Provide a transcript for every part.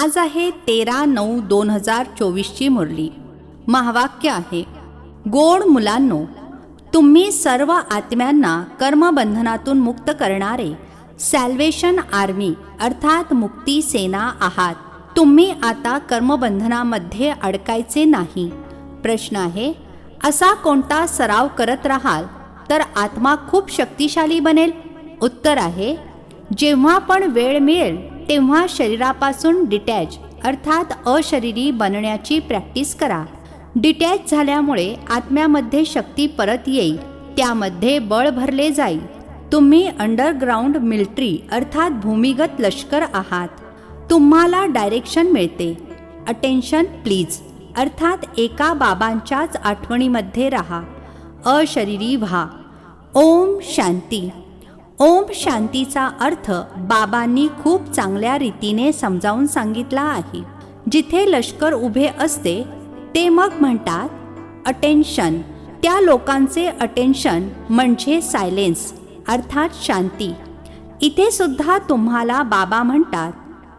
आज आहे तेरा नऊ दोन हजार चोवीसची मुरली. महावाक्य आहे गोड मुलांनो तुम्ही सर्व आत्म्यांना कर्मबंधनातून मुक्त करणारे सॅल्वेशन आर्मी अर्थात मुक्ती सेना आहात. तुम्ही आता कर्मबंधनामध्ये अडकायचे नाही. प्रश्न आहे असा कोणता सराव करत राहाल तर आत्मा खूप शक्तिशाली बनेल? उत्तर आहे जेव्हा पण वेळ मिळेल तेव्हा शरीरापासून डिटॅच अर्थात अशरीरी बनण्याची प्रॅक्टिस करा. डिटॅच झाल्यामुळे आत्म्यामध्ये शक्ती परत येईल. त्यामध्ये बळ भरले जाईल. तुम्ही अंडरग्राऊंड मिलिटरी अर्थात भूमिगत लष्कर आहात. तुम्हाला डायरेक्शन मिळते. अटेन्शन प्लीज अर्थात एका बाबांच्याच आठवणीमध्ये राहा. अशरीरी व्हा. ओम शांती. ओम शांतीचा अर्थ बाबांनी खूप चांगल्या रीतीने समजावून सांगितला आहे. जिथे लष्कर उभे असते ते मग म्हणतात अटेन्शन. त्या लोकांचे अटेन्शन म्हणजे सायलेन्स अर्थात शांती. इथे सुद्धा तुम्हाला बाबा म्हणतात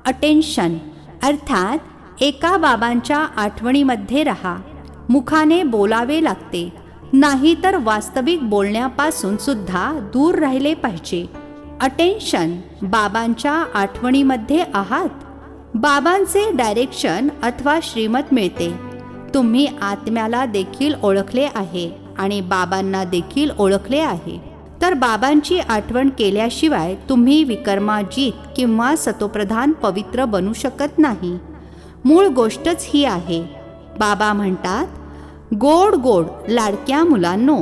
अटेन्शन. अर्थात एका बाबांच्या आठवणीमध्ये राहा. मुखाने बोलावे लागते. नाही तर वास्तविक बोलण्यापासून सुद्धा दूर राहिले पाहिजे. अटेन्शन बाबांच्या आठवणीमध्ये आहात? बाबांचे डायरेक्शन अथवा श्रीमत मिळते. तुम्ही आत्म्याला देखील ओळखले आहे आणि बाबांना देखील ओळखले आहे. तर बाबांची आठवण केल्याशिवाय तुम्ही विकर्माजीत किंवा सतोप्रधान पवित्र बनू शकत नाही. मूळ गोष्टच ही आहे. बाबा म्हणतात गोड गोड लाडक्या मुलांनो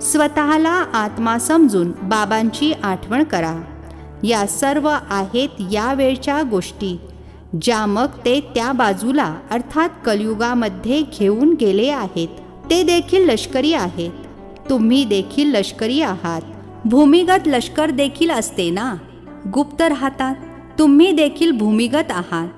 स्वतःला आत्मा समजून बाबांची आठवण करा. या सर्व आहेत या वेळच्या गोष्टी ज्या मग ते त्या बाजूला अर्थात कलियुगामध्ये घेऊन गेले आहेत. ते देखील लष्करी आहेत. तुम्ही देखील लष्करी आहात. भूमिगत लष्कर देखील असते ना? गुप्त राहतात. तुम्ही देखील भूमिगत आहात.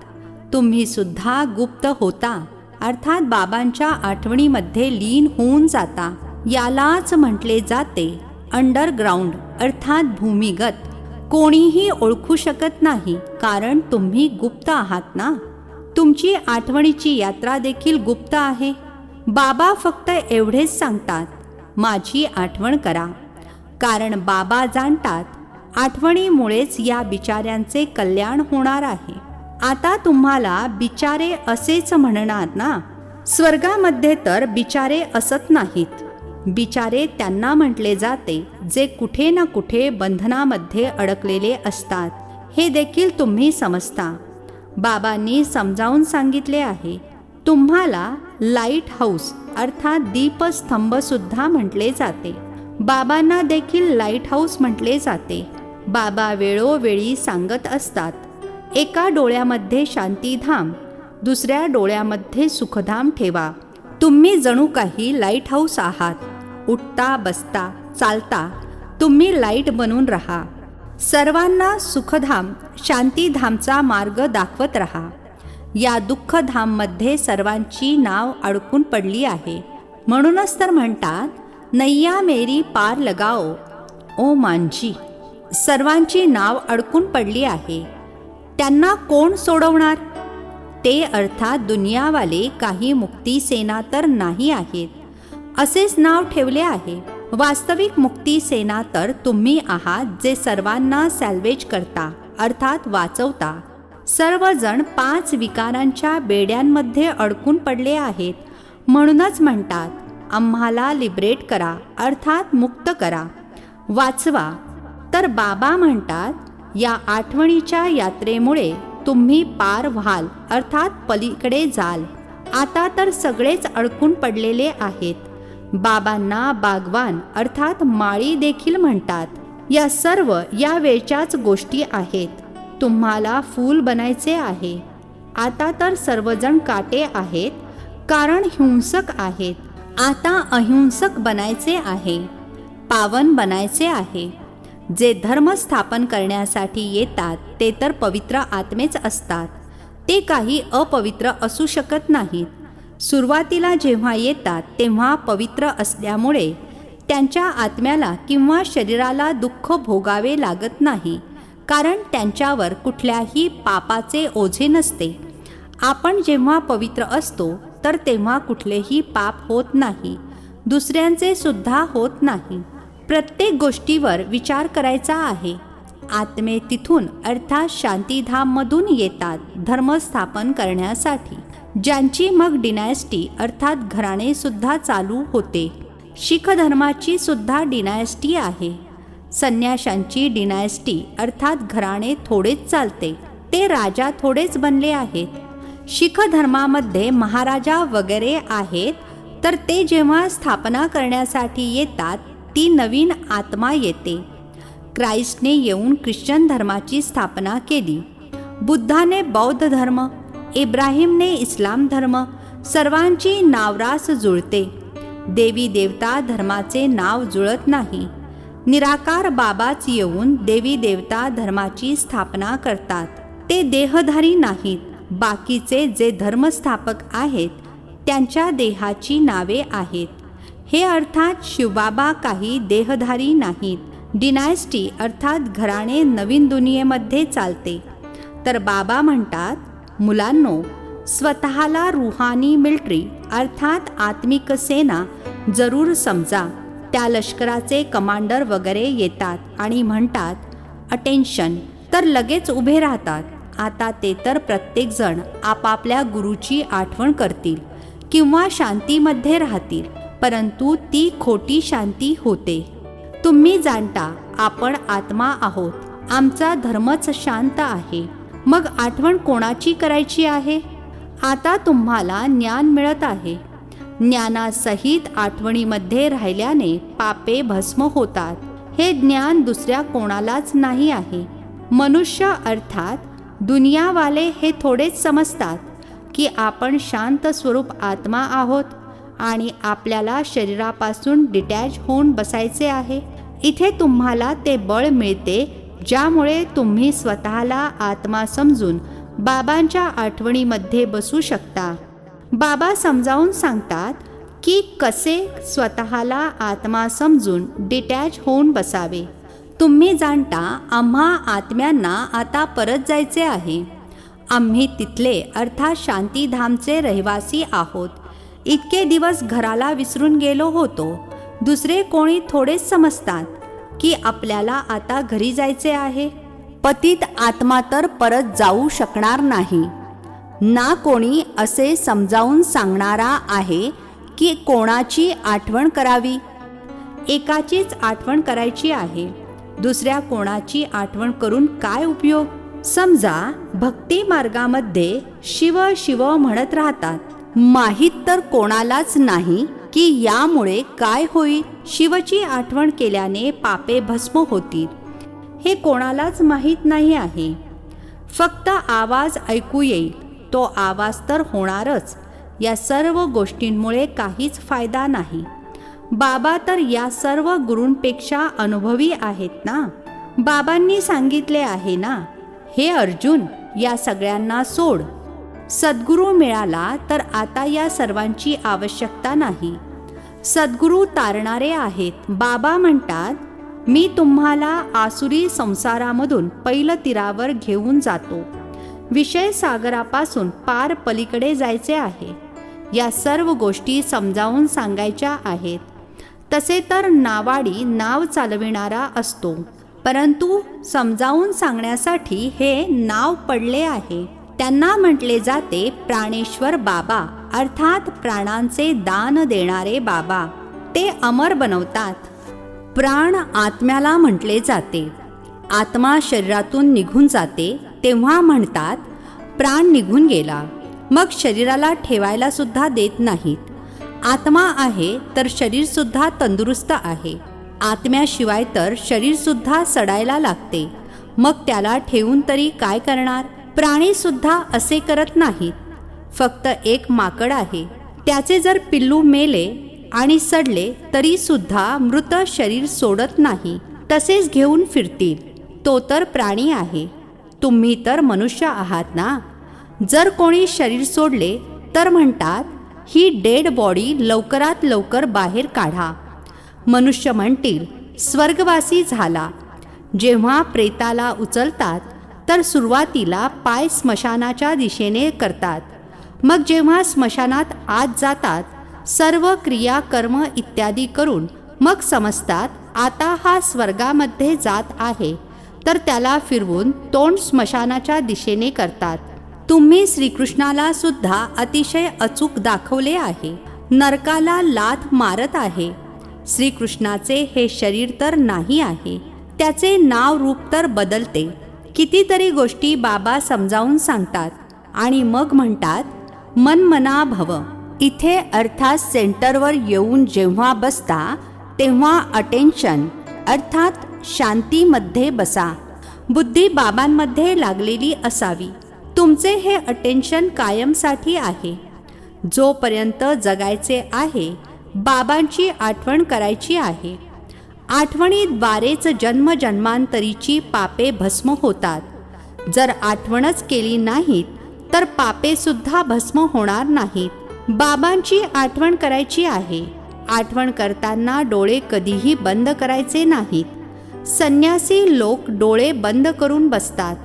तुम्ही सुद्धा गुप्त होता. अर्थात बाबांच्या आठवणीमध्ये लीन होऊन जाता. यालाच म्हटले जाते अंडरग्राऊंड अर्थात भूमिगत. कोणीही ओळखू शकत नाही कारण तुम्ही गुप्त आहात ना? तुमची आठवणीची यात्रा देखील गुप्त आहे. बाबा फक्त एवढेच सांगतात माझी आठवण करा. कारण बाबा जाणतात आठवणीमुळेच या बिचाऱ्यांचे कल्याण होणार आहे. आता तुम्हाला बिचारे असेच म्हणणार ना? स्वर्गामध्ये तर बिचारे असत नाहीत. बिचारे त्यांना म्हटले जाते जे कुठे ना कुठे बंधनामध्ये अडकलेले असतात. हे देखील तुम्ही समजता. बाबांनी समजावून सांगितले आहे. तुम्हाला लाइट हाऊस अर्थात दीपस्तंभसुद्धा म्हटले जाते. बाबांना देखील लाइट हाऊस म्हटले जाते. बाबा वेळोवेळी सांगत असतात. एका डोळ्यामध्ये शांतीधाम दुसऱ्या डोळ्यामध्ये सुखधाम ठेवा. तुम्ही जणू काही लाइट हाऊस आहात. उठता बसता चालता तुम्ही लाइट बनून राहा. सर्वांना सुखधाम शांतीधामचा मार्ग दाखवत राहा. या दुःखधाममध्ये सर्वांची नाव अडकून पडली आहे. म्हणूनच तर म्हणतात नैया मेरी पार लगाओ. ओ मांजी सर्वांची नाव अडकून पडली आहे. त्यांना कोण सोडवणार? ते अर्थात दुनियावाले काही मुक्तीसेना तर नाही आहेत. असेच नाव ठेवले आहे. वास्तविक मुक्तीसेना तर तुम्ही आहात जे सर्वांना सॅल्वेज करता अर्थात वाचवता. सर्वजण पाच विकारांच्या बेड्यांमध्ये अडकून पडले आहेत. म्हणूनच म्हणतात आम्हाला लिबरेट करा अर्थात मुक्त करा. वाचवा. तर बाबा म्हणतात या आठवणीच्या यात्रेमुळे तुम्ही पार व्हाल अर्थात पलीकडे जाल. आता तर सगळेच अडकून पडलेले आहेत. बाबांना बागवान अर्थात माळी देखील म्हणतात. या सर्व या वेळच्याच गोष्टी आहेत. तुम्हाला फूल बनायचे आहे. आता तर सर्वजण काटे आहेत कारण हिंसक आहेत. आता अहिंसक बनायचे आहे. पावन बनायचे आहे. जे धर्म स्थापन करण्यासाठी येतात ते तर पवित्र आत्मेच असतात. ते काही अपवित्र असू शकत नाहीत. सुरुवातीला जेव्हा येतात तेव्हा पवित्र असल्यामुळे त्यांच्या आत्म्याला किंवा शरीराला दुःख भोगावे लागत नाही कारण त्यांच्यावर कुठल्याही पापाचे ओझे नसते. आपण जेव्हा पवित्र असतो तर तेव्हा कुठलेही पाप होत नाही. दुसऱ्यांचे सुद्धा होत नाही. प्रत्येक गोष्टीवर विचार करायचा आहे. आत्मे तिथून अर्थात शांतीधाममधून येतात धर्म स्थापन करण्यासाठी. ज्यांची मग डिनायस्टी अर्थात घराणे सुद्धा चालू होते. शीख धर्माची सुद्धा डिनायस्टी आहे. संन्याशांची डिनायस्टी अर्थात घराणे थोडेच चालते. ते राजा थोडेच बनले आहेत. शीख धर्मामध्ये महाराजा वगैरे आहेत तर ते जेव्हा स्थापना करण्यासाठी येतात ती नवीन आत्मा येते. क्राइस्टने येऊन ख्रिश्चन धर्माची स्थापना केली. बुद्धाने बौद्ध धर्म इब्राहिमने इस्लाम धर्म सर्वांची नावरास जुळते. देवी देवता धर्माचे नाव जुळत नाही. निराकार बाबाच येऊन देवी देवता धर्माची स्थापना करतात. ते देहधारी नाहीत बाकीचे जे धर्मस्थापक आहेत त्यांच्या देहाची नावे आहेत. हे अर्थात शिवबाबा काही देहधारी नाहीत. डिनायस्टी अर्थात घराणे नवीन दुनियेमध्ये चालते. तर बाबा म्हणतात मुलांनो स्वतःला रुहानी मिल्ट्री अर्थात आत्मिक सेना जरूर समजा. त्या लष्कराचे कमांडर वगैरे येतात आणि म्हणतात अटेन्शन तर लगेच उभे राहतात. आता ते तर प्रत्येकजण आपापल्या गुरुची आठवण करतील किंवा शांतीमध्ये राहतील. परंतु ती खोटी शांती होते. तुम्ही जाणता आपण आत्मा आहोत. आमचा धर्मच शांत आहे. मग आठवण कोणाची करायची आहे? आता तुम्हाला ज्ञान मिळत आहे. ज्ञानासहित आठवणीमध्ये राहिल्याने पापे भस्म होतात. हे ज्ञान दुसऱ्या कोणालाच नाही आहे. मनुष्य अर्थात दुनियावाले हे थोडेच समजतात की आपण शांत स्वरूप आत्मा आहोत. आणि आपल्याला शरीरापासून डिटॅच होऊन बसायचे आहे. इथे तुम्हाला ते बळ मिळते ज्यामुळे तुम्ही स्वतःला आत्मा समजून बाबांच्या आठवणीमध्ये बसू शकता. बाबा समजावून सांगतात की कसे स्वतःला आत्मा समजून डिटॅच होऊन बसावे. तुम्ही जाणता आम्हा आत्म्यांना आता परत जायचे आहे. आम्ही तिथले अर्थात शांतीधामचे रहिवासी आहोत. इतके दिवस घराला विसरून गेलो होतो. दुसरे कोणी थोडेच समजतात की आपल्याला आता घरी जायचे आहे. पतित आत्मा तर परत जाऊ शकणार नाही. ना कोणी असे समजावून सांगणारा आहे की कोणाची आठवण करावी? एकाचीच आठवण करायची आहे. दुसऱ्या कोणाची आठवण करून काय उपयोग? समजा भक्ती मार्गामध्ये शिव शिव म्हणत राहतात. माहीत तर कोणालाच नाही की यामुळे काय होईल. शिवची आठवण केल्याने पापे भस्म होतील. हे कोणालाच माहीत नाही आहे. फक्त आवाज ऐकू येईल. तो आवाज तर होणारच. या सर्व गोष्टींमुळे काहीच फायदा नाही. बाबा तर या सर्व गुरूंपेक्षा अनुभवी आहेत ना? बाबांनी सांगितले आहे ना? हे अर्जुन या सगळ्यांना सोड. सद्गुरू मिळाला तर आता या सर्वांची आवश्यकता नाही. सद्गुरू तारणारे आहेत. बाबा म्हणतात मी तुम्हाला आसुरी संसारामधून पैल तीरावर घेऊन जातो. विषय सागरापासून पार पलीकडे जायचे आहे. या सर्व गोष्टी समजावून सांगायच्या आहेत. तसे तर नावाडी नाव चालविणारा असतो. परंतु समजावून सांगण्यासाठी हे नाव पडले आहे. त्यांना म्हटले जाते प्राणेश्वर बाबा अर्थात प्राणांचे दान देणारे बाबा ते अमर बनवतात. प्राण आत्म्याला म्हटले जाते. आत्मा शरीरातून निघून जाते तेव्हा म्हणतात प्राण निघून गेला. मग शरीराला ठेवायला सुद्धा देत नाहीत. आत्मा आहे तर शरीर सुद्धा तंदुरुस्त आहे. आत्म्याशिवाय तर शरीर सुद्धा सडायला लागते. मग त्याला ठेवून तरी काय करणार? प्राणीसुद्धा असे करत नाहीत. फक्त एक माकड आहे. त्याचे जर पिल्लू मेले आणि सडले तरीसुद्धा मृत शरीर सोडत नाही. तसेच घेऊन फिरतील. तो तर प्राणी आहे. तुम्ही तर मनुष्य आहात ना? जर कोणी शरीर सोडले तर म्हणतात ही डेड बॉडी लवकरात लवकर बाहेर काढा. मनुष्य म्हणतील स्वर्गवासी झाला. जेव्हा प्रेताला उचलतात तर सुरुवातीला पाय स्मशानाच्या दिशेने करतात. मग जेव्हा स्मशानात आत जातात सर्व क्रिया कर्म इत्यादी करून मग समजतात आता हा स्वर्गामध्ये जात आहे. तर त्याला फिरवून तोंड स्मशानाच्या दिशेने करतात. तुम्ही श्रीकृष्णाला सुद्धा अतिशय अचूक दाखवले आहे. नरकाला लाथ मारत आहे. श्रीकृष्णाचे हे शरीर तर नाही आहे. त्याचे नाव रूप तर बदलते. कितीतरी गोष्टी बाबा समजावून सांगतात आणि मग म्हणतात मनमना भव. इथे अर्थात सेंटरवर येऊन जेव्हा बसता तेव्हा अटेन्शन अर्थात शांतीमध्ये बसा. बुद्धी बाबांमध्ये लागलेली असावी. तुमचे हे अटेन्शन कायमसाठी आहे. जोपर्यंत जगायचे आहे बाबांची आठवण करायची आहे. आठवणीद्वारेच जन्मजन्मांतरीची पापे भस्म होतात. जर आठवणच केली नाहीत तर पापेसुद्धा भस्म होणार नाहीत. बाबांची आठवण करायची आहे. आठवण करताना डोळे कधीही बंद करायचे नाहीत. संन्यासी लोक डोळे बंद करून बसतात.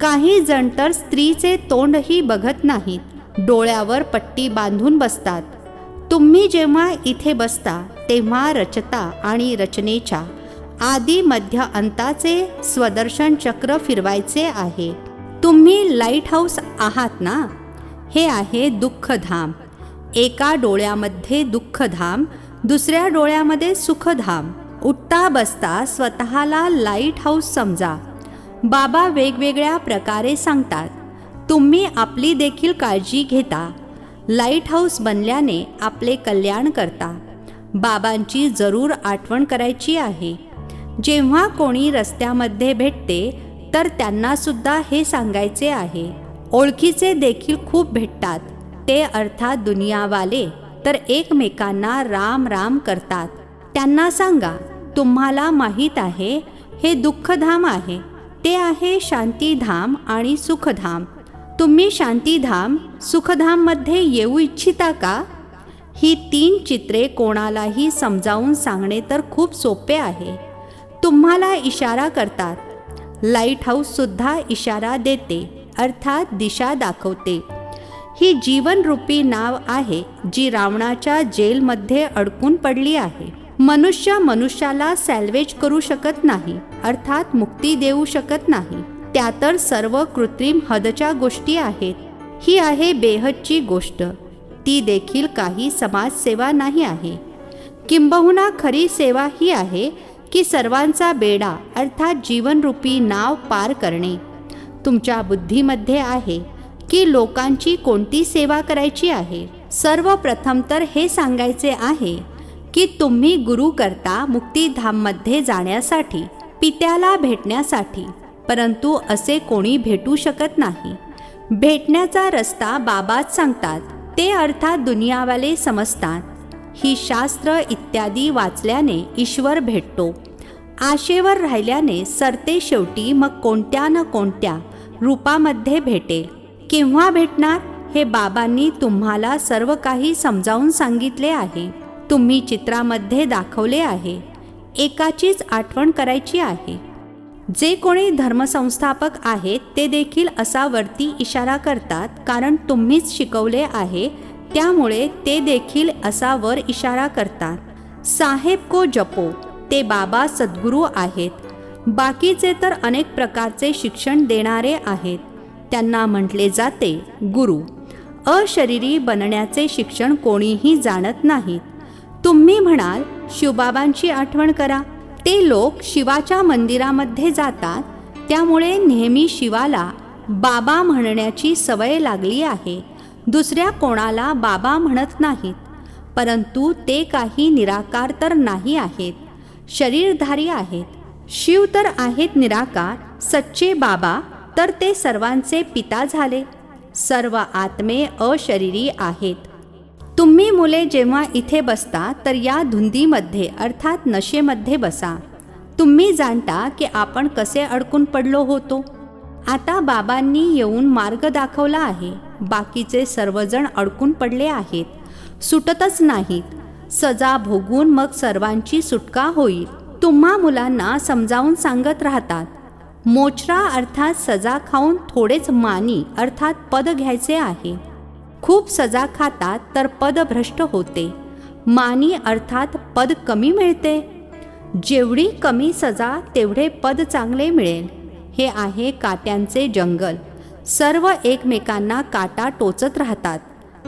काही जण तर स्त्रीचे तोंडही बघत नाहीत. डोळ्यावर पट्टी बांधून बसतात. तुम्ही जेव्हा इथे बसता तेव्हा रचता आणि रचनेच्या आदी मध्य अंताचे स्वदर्शन चक्र फिरवायचे आहे. तुम्ही लाइट हाऊस आहात ना? हे आहे दुःखधाम. एका डोळ्यामध्ये दुःखधाम दुसऱ्या डोळ्यामध्ये सुखधाम. उठता बसता स्वतःला लाइट हाऊस समजा. बाबा वेगवेगळ्या प्रकारे सांगतात. तुम्ही आपली देखील काळजी घेता. लाइट हाऊस बनल्याने आपले कल्याण करता. बाबांची जरूर आठवण करायची आहे. जेव्हा कोणी रस्त्यामध्ये भेटते तर त्यांना सुद्धा हे सांगायचे आहे. ओळखीचे देखील खूप भेटतात. ते अर्थात दुनियावाले तर एकमेकांना राम राम करतात. त्यांना सांगा तुम्हाला माहीत आहे हे दुःखधाम आहे. ते आहे शांतीधाम आणि सुखधाम. तुम्ही शांतीधाम सुखधाममध्ये येऊ इच्छिता का? ही तीन चित्रे कोणालाही समजावून सांगणे तर खूप सोपे आहे. तुम्हाला इशारा करतात. लाइट हाऊससुद्धा इशारा देते अर्थात दिशा दाखवते. ही जीवनरूपी नाव आहे जी रावणाच्या जेलमध्ये अडकून पडली आहे. मनुष्य मनुष्याला सॅल्वेज करू शकत नाही अर्थात मुक्ती देऊ शकत नाही. त्या तर सर्व कृत्रिम हदच्या गोष्टी आहेत. ही आहे बेहदची गोष्ट. ती देखील काही समाजसेवा नाही आहे. किंबहुना खरी सेवा ही आहे की सर्वांचा बेडा अर्थात जीवनरूपी नाव पार करणे. तुमच्या बुद्धीमध्ये आहे की लोकांची कोणती सेवा करायची आहे? सर्वप्रथम तर हे सांगायचे आहे की तुम्ही गुरु करता मुक्तिधाममध्ये जाण्यासाठी पित्याला भेटण्यासाठी परंतु असे कोणी भेटू शकत नाही. भेटण्याचा रस्ता बाबाच सांगतात. ते अर्थात दुनियावाले समजतात. ही शास्त्र इत्यादी वाचल्याने ईश्वर भेटतो. आशेवर राहिल्याने सरते शेवटी मग कोणत्या न कोणत्या रूपामध्ये भेटेल केव्हा भेटणार हे बाबांनी तुम्हाला सर्व काही समजावून सांगितले आहे. तुम्ही चित्रामध्ये दाखवले आहे. एकाचीच आठवण करायची आहे. जे कोणी धर्मसंस्थापक आहेत ते देखील असा वरती इशारा करतात कारण तुम्हीच शिकवले आहे त्यामुळे ते देखील असा वर इशारा करतात. साहेब को जपो ते बाबा सद्गुरू आहेत. बाकीचे तर अनेक प्रकारचे शिक्षण देणारे आहेत. त्यांना म्हटले जाते गुरु. अशरीरी बनण्याचे शिक्षण कोणीही जाणत नाहीत. तुम्ही म्हणाल शिवबाबांची आठवण करा. ते लोक शिवाच्या मंदिरामध्ये जातात त्यामुळे नेहमी शिवाला बाबा म्हणण्याची सवय लागली आहे. दुसऱ्या कोणाला बाबा म्हणत नाहीत परंतु ते काही निराकार तर नाही आहेत. शरीरधारी आहेत. शिव तर आहेत निराकार सच्चे बाबा तर ते सर्वांचे पिता झाले. सर्व आत्मे अशरीरी आहेत. तुम्ही मुले जेव्हा इथे बसता तर या धुंदीमध्ये अर्थात नशेमध्ये बसा. तुम्ही जाणता की आपण कसे अडकून पडलो होतो. आता बाबांनी येऊन मार्ग दाखवला आहे. बाकीचे सर्वजण अडकून पडले आहेत. सुटतच नाहीत. सजा भोगून मग सर्वांची सुटका होईल. तुम्हा मुलांना समजावून सांगत राहतात. मोचरा अर्थात सजा खाऊन थोडेच मानी अर्थात पद घ्यायचे आहे. खूप सजा खातात तर पद भ्रष्ट होते. मानी अर्थात पद कमी मिळते. जेवढी कमी सजा तेवढे पद चांगले मिळेल. हे आहे काट्यांचे जंगल. सर्व एकमेकांना काटा टोचत राहतात.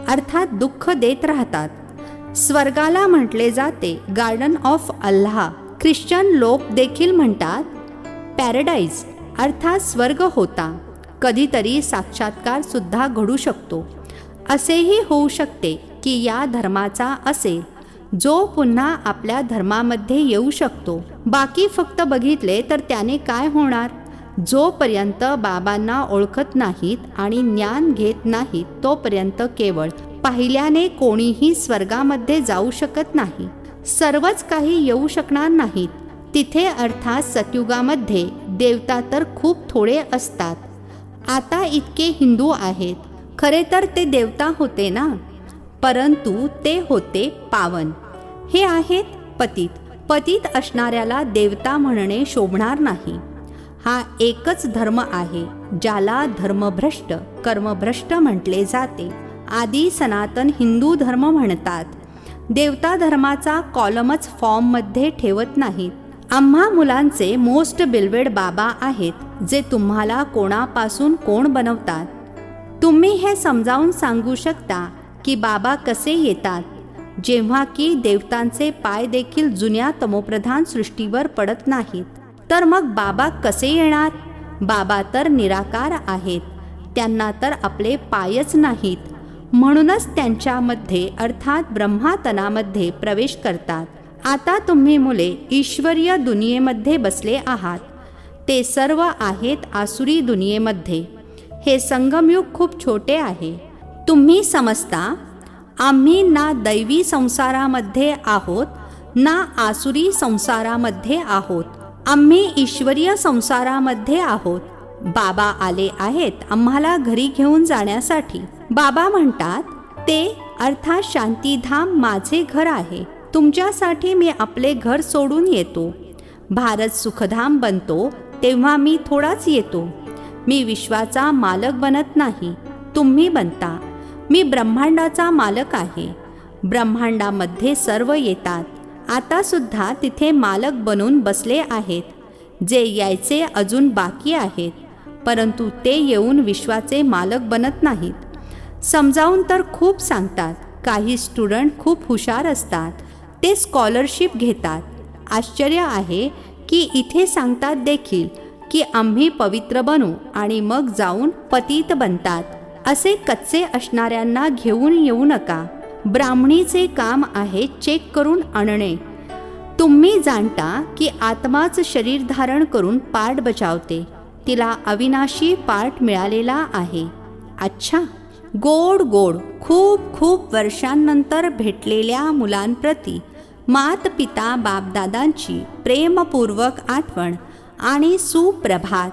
अर्थात दुःख देत राहतात. स्वर्गाला म्हटले जाते गार्डन ऑफ अल्लाह ख्रिश्चन लोक देखील म्हणतात पॅराडाईज अर्थात स्वर्ग होता. कधीतरी साक्षात्कार सुद्धा घडू शकतो. असेही होऊ शकते की या धर्माचा असेल. जो पुन्हा आपल्या धर्मामध्ये येऊ शकतो. बाकी फक्त बघितले तर त्याने काय होणार? जोपर्यंत बाबांना ओळखत नाहीत आणि ज्ञान घेत नाहीत तोपर्यंत केवळ पाहिल्याने कोणीही स्वर्गामध्ये जाऊ शकत नाही. सर्वच काही येऊ शकणार नाहीत. तिथे अर्थात सतयुगामध्ये देवता तर खूप थोडे असतात. आता इतके हिंदू आहेत. खरे तर ते देवता होते ना? परंतु ते होते पावन. हे आहेत पतित. पतित असणाऱ्याला देवता म्हणणे शोभणार नाही. हा एकच धर्म आहे ज्याला धर्मभ्रष्ट कर्मभ्रष्ट म्हटले जाते. आदी सनातन हिंदू धर्म म्हणतात. देवता धर्माचा कॉलमच फॉर्ममध्ये ठेवत नाहीत. आम्हा मुलांचे मोस्ट बिलवेड बाबा आहेत जे तुम्हाला कोणापासून कोण बनवतात? तुम्ही हे समजावून सांगू शकता की बाबा कसे येतात? जेव्हा की देवतांचे पाय देखील जुन्या तमोप्रधान सृष्टीवर पडत नाहीत. तर मग बाबा कसे येणार? बाबा तर निराकार आहेत. त्यांना तर आपले पायच नाहीत. म्हणूनच त्यांच्यामध्ये अर्थात ब्रह्मातनामध्ये प्रवेश करतात. आता तुम्ही मुले ईश्वरीय दुनियेमध्ये बसले आहात. ते सर्व आहेत आसुरी दुनियेमध्ये. हे संगमयुग खूप छोटे आहे. तुम्ही समजता आम्ही ना दैवी संसारामध्ये आहोत ना आसुरी संसारामध्ये आहोत. आम्ही ईश्वरीय संसारामध्ये आहोत. बाबा आले आहेत आम्हाला घरी घेऊन जाण्यासाठी. बाबा म्हणतात ते अर्थात शांतीधाम माझे घर आहे. तुमच्यासाठी मी आपले घर सोडून येतो. भारत सुखधाम बनतो तेव्हा मी थोडाच येतो. मी विश्वाचा मालक बनत नाही तुम्ही बनता. मी ब्रह्मांडाचा मालक आहे. ब्रह्मांडामध्ये सर्व येतात. आता सुद्धा तिथे मालक बनून बसले आहेत. जे यायचे अजून बाकी आहेत. परंतु ते येऊन विश्वाचे मालक बनत नाहीत. समजावून तर खूप सांगतात. काही स्टुडंट खूप हुशार असतात. ते स्कॉलरशिप घेतात. आश्चर्य आहे की इथे सांगतात देखील की आम्ही पवित्र बनू आणि मग जाऊन पतीत बनतात. असे कच्चे असणाऱ्यांना घेऊन येऊ नका. ब्राह्मणीचे काम आहे चेक करून आणणे. तुम्ही जाणता की आत्माच शरीर धारण करून पाठ बजावते. तिला अविनाशी पाठ मिळालेला आहे. अच्छा! गोड गोड! खूप खूप वर्षांनंतर भेटलेल्या मुलांप्रती मात पिता बापदादांची प्रेमपूर्वक आठवण. आणि सुप्रभात.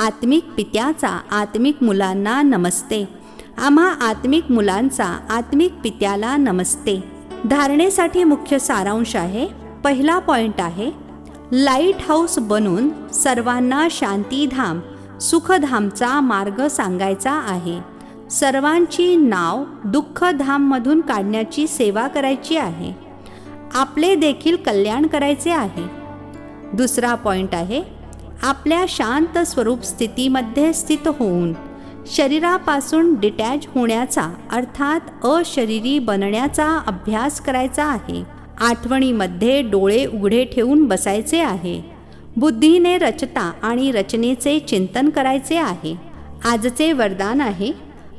आत्मिक पित्याचा आत्मिक मुलांना नमस्ते. आम्हा आत्मिक मुलांचा आत्मिक पित्याला नमस्ते. धारणेसाठी मुख्य सारांश आहे. पहिला पॉइंट आहे लाइट हाऊस बनून सर्वांना शांतीधाम सुखधामचा मार्ग सांगायचा आहे. सर्वांची नाव दुःखधाममधून काढण्याची सेवा करायची आहे. आपले देखील कल्याण करायचे आहे. दुसरा पॉइंट आहे आपल्या शांत स्वरूप स्थितीमध्ये स्थित होऊन शरीरापासून डिटॅच होण्याचा अर्थात अशरीरी बनण्याचा अभ्यास करायचा आहे. आठवणीमध्ये डोळे उघडे ठेवून बसायचे आहे. बुद्धीने रचता आणि रचनेचे चिंतन करायचे आहे. आजचे वरदान आहे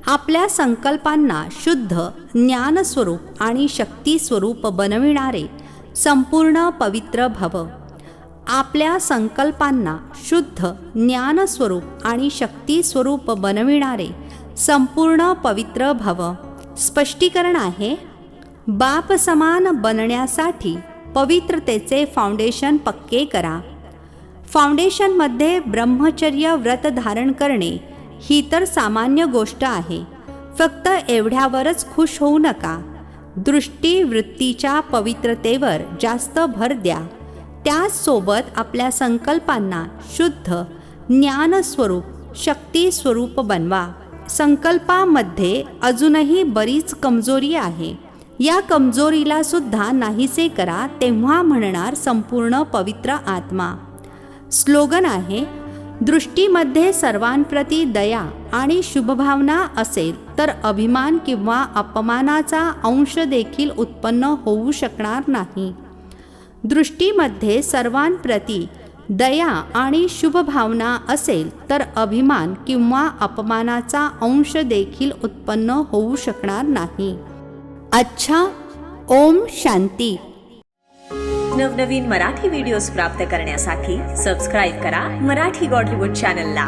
आपल्या संकल्पांना शुद्ध ज्ञानस्वरूप आणि शक्तीस्वरूप बनविणारे संपूर्ण पवित्र भव. आपल्या संकल्पांना शुद्ध ज्ञानस्वरूप आणि शक्तीस्वरूप बनविणारे संपूर्ण पवित्र भव. स्पष्टीकरण आहे बाप समान बनण्यासाठी पवित्रतेचे फाउंडेशन पक्के करा. फाउंडेशनमध्ये ब्रह्मचर्य व्रत धारण करणे ही तर सामान्य गोष्ट आहे. फक्त एवढ्यावरच खुश होऊ नका. दृष्टी वृत्तीच्या पवित्रतेवर जास्त भर द्या. त्याचसोबत आपल्या संकल्पांना शुद्ध ज्ञानस्वरूप शक्तीस्वरूप बनवा. संकल्पामध्ये अजूनही बरीच कमजोरी आहे. या कमजोरीला सुद्धा नाहीसे करा तेव्हा म्हणणार संपूर्ण पवित्र आत्मा. स्लोगन आहे दृष्टीमध्ये सर्वांप्रती दया आणि शुभभावना असेल तर अभिमान किंवा अपमानाचा अंश देखील उत्पन्न होऊ शकणार नाही. दृष्टीमध्ये सर्वांप्रती दया आणि शुभभावना असेल तर अभिमान किंवा अपमानाचा अंश देखील उत्पन्न होऊ शकणार नाही. अच्छा ओम शांती. नवनवीन मराठी व्हिडिओज प्राप्त करण्यासाठी सबस्क्राईब करा मराठी बॉलिवूड चॅनलला